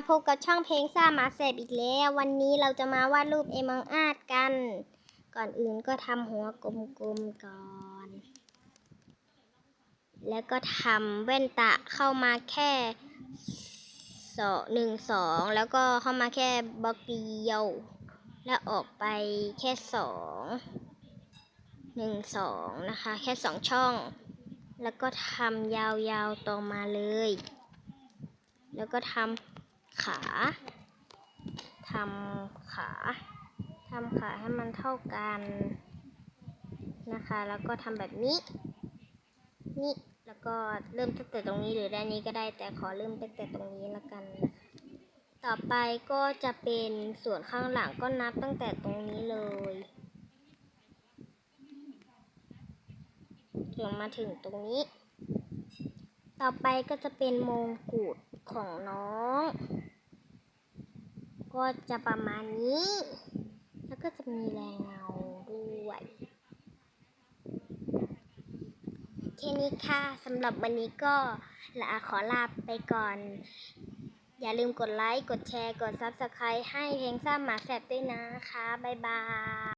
ค่ะพบกับช่องเพลงซ่าหมาแสบอีกแล้ว วันนี้เราจะมาวาดรูปเอมังอาดกัน ก่อนอื่นก็ทำหัวกลมๆก่อน แล้วก็ทำแว่นตาเข้ามาแค่สองหนึ่งสองแล้วก็เข้ามาแค่บล็อกเดียว แล้วออกไปแค่สองหนึ่งสองนะคะ แค่สองช่อง แล้วก็ทำยาวๆต่อมาเลย แล้วก็ทำ ขาทำขาทำขาให้มันเท่ากันนะคะ แล้วก็ทำแบบนี้ นี่ แล้วก็เริ่มตั้งแต่ตรงนี้หรือด้านนี้ก็ได้ แต่ขอเริ่มตั้งแต่ตรงนี้แล้วกันนะคะต่อไปก็จะเป็นส่วนข้างหลังก็นับตั้งแต่ตรงนี้เลย จนมาถึงตรงนี้ ต่อไปก็จะเป็นมงกุฎของน้อง ก็จะประมาณนี้ แล้วก็จะมีแรงเงาด้วยแค่นี้ค่ะสำหรับวันนี้ก็ลาขอลาไปก่อน อย่าลืมกดไลค์ กดแชร์ กด Subscribe ให้เพลงซ่าหมาแสบด้วยนะคะ บ๊ายบาย